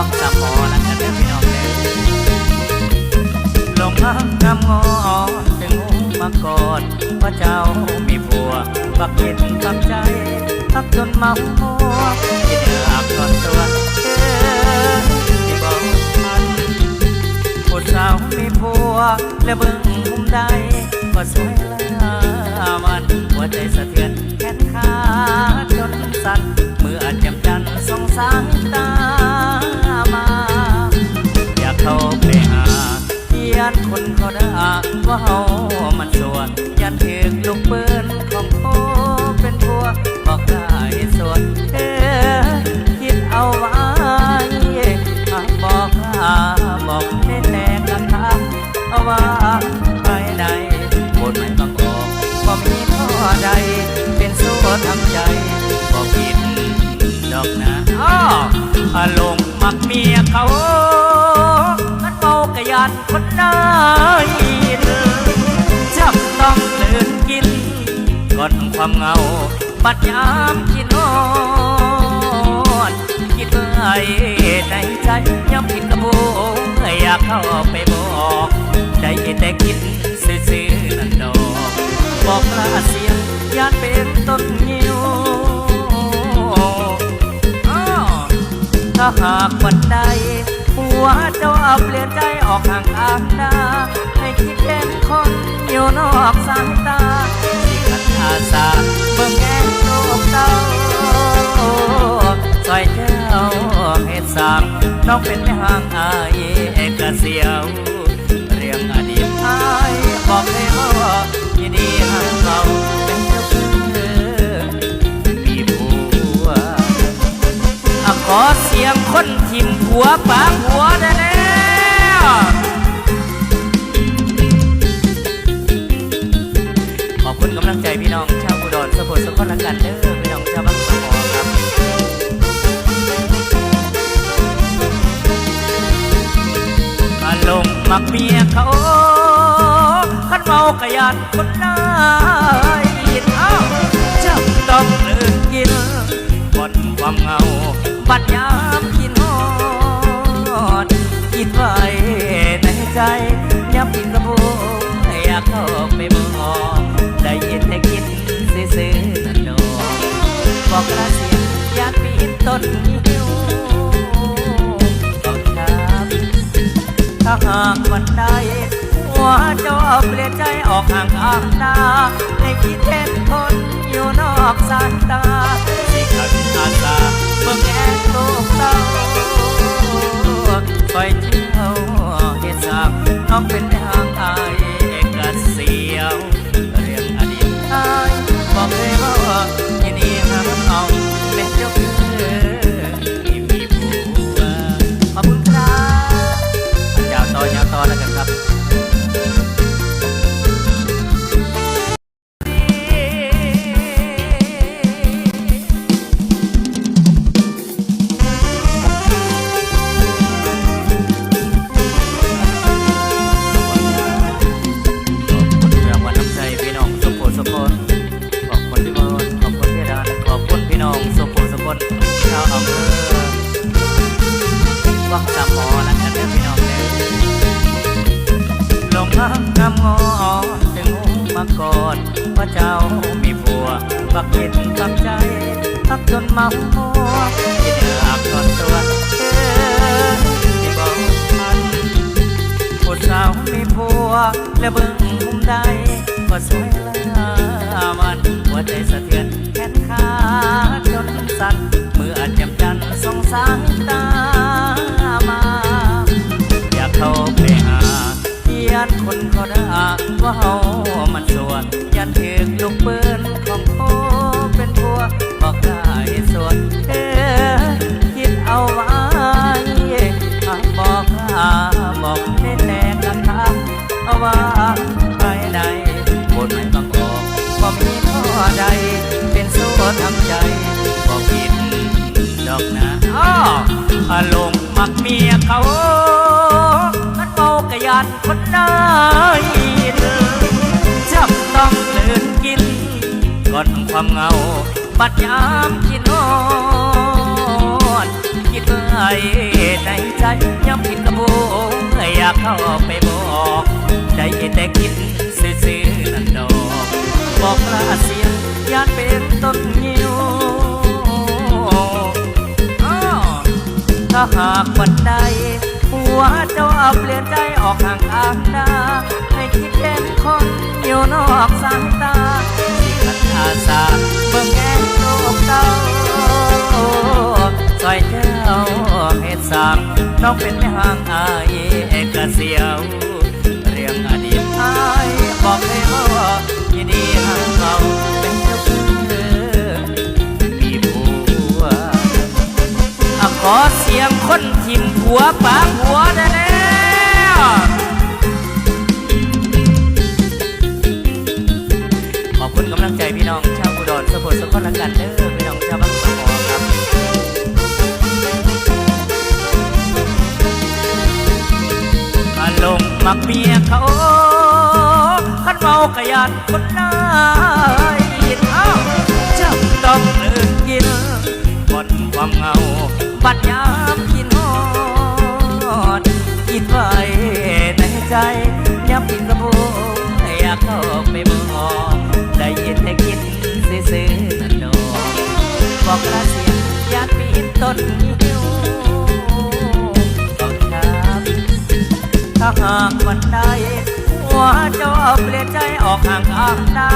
วักสามหมอแล้วกันเด้อพี่น้องเด้อลงพักกำงอถึงหูมาก่อนว่าเจ้ามีผัวปักเห็นปักใจพักจนเมามัวที่เดือดก่อนตัวเออที่บอกทันผู้สาวมีผัวและเบิ่งมุมใดก็สวยละมันหัวใจสะเทือนแขนขาจนสั่นเมื่อจำจันสองสายตา ว่าเฮามันสวนยันถึกลูกปืนของโคเป็นผัวบอกได้ส่วนเออคิดเอาไว้บอกลาบอกให้แตกกระทำเอาว่าไปใดบทไม่บังออกก็มีข้อใด เป็นโซ่ทำใจบอกผิดดอกนะอ้อาลงมักเมียเขามันเมากะยานคนได้ ความเงาบัดยามกินนอนคิดเมื่อยในใจย้ำผิดกระโบอยากเข้าไปบอกได้แต่คิดซื่อๆนั่นดอกบอกลาเสียงยานเป็นต้นงิ้วถ้าหากวันใดหัวเจ้าเอาเปลี่ยนใจออกห่างอางดาให้คิดเห็นคนอยู่นอกสา เป็นแม่ห่างอายเอกเสียว เรื่องอดีตอายบอกให้ว่ายินดีหางเราเป็นเจ้าคือมีผัวอขอเสียงคนทิมหัวปากหัวได้แล้วขอบคุณกำลังใจพี่น้องชาวอุดรสะพดสะพนละกันเด้อ มักเมียเขาขันเมากะยานคนได้เอ้าจำต้องเลิกกินบนความเหงาบัดยามกินฮอดคิดไว้ในใจยับกินกระโบอยากเข้าไปบอกได้ยินแต่คิดซื่อๆนั่นดอบอกลาเสียงอยากปีนต้นนิ้ว ถ้าหากวันใด หัวเจ้าเอเปลี่ยนใจออกห่างอางตาในคิดเห็นคนอยู่นอกสายตาสิขันอาสาเมื่อแอนโลกเต้าคอยเที่ยวเหตุสามน้องเป็นทา อำเภอวังสามหมอแล้วกันเด้อพี่น้องเด้อลงพักกำงอนถึงหูมาก่อนว่าเจ้ามีผัวปักเห็นปักใจพักจนเมามัวที่เดือดก่อนตัวเออที่บอกทันผู้สาวมีผัวและเบิ่งมุมใดก็สวยละมันหัวใจ กลูกปืนของโคเป็นผัวบอกได้ส่วนเออคิดเอาไว้หากบอกลาบอกให้แตกกระทำเอาว่าไปใดบนไม่บังออกก็มีข้อใด เป็นโซ่ทำใจบอกผิดดอกนะอ้ออารมณ์มักเมียเขา มันเมากระยานคนได้ บัดยามกินนอนคิดไว้ในใจย้ำผิดกระโบอยากเข้าไปบอกได้แต่คิดซื่อๆนั่นดอกบอกลาเสียงยานเป็นต้นยิวอ้อถ้าหากวันใดหัวเจ้าเปลี่ยนใจออกห่างอางดาให้คิดเห็นคนอยู่นอกสายตาสิขัดอาสา อยเจ้าเฮ็ดสร้ามน้องเป็นแม่ห่างอายเอกเสียว เรื่องอดีตอายบอกเลยว่ายินดีห่างเขาเป็นเจ้าคือมีผัวอะขอเสียงคนทิมผัวปากหัวารมณ์มักเมียเขาขันเมากะยานคนนายเอ้าจำต้องเลิกกินบนความเหงาบัดยามกินฮอดคิดไว้ในใจย้ำผิดกระโบงอยากเข้าไปบอกได้ยินแต่คิดซื่อๆนั่นดอกบอกลาเสียงญาติปีนต้นหิว ถ้าหากวันใดหัวเจ้าเปลี่ยนใจออกห่างอางดา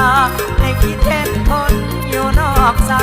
ให้คิดเห็นคนอยู่นอกสา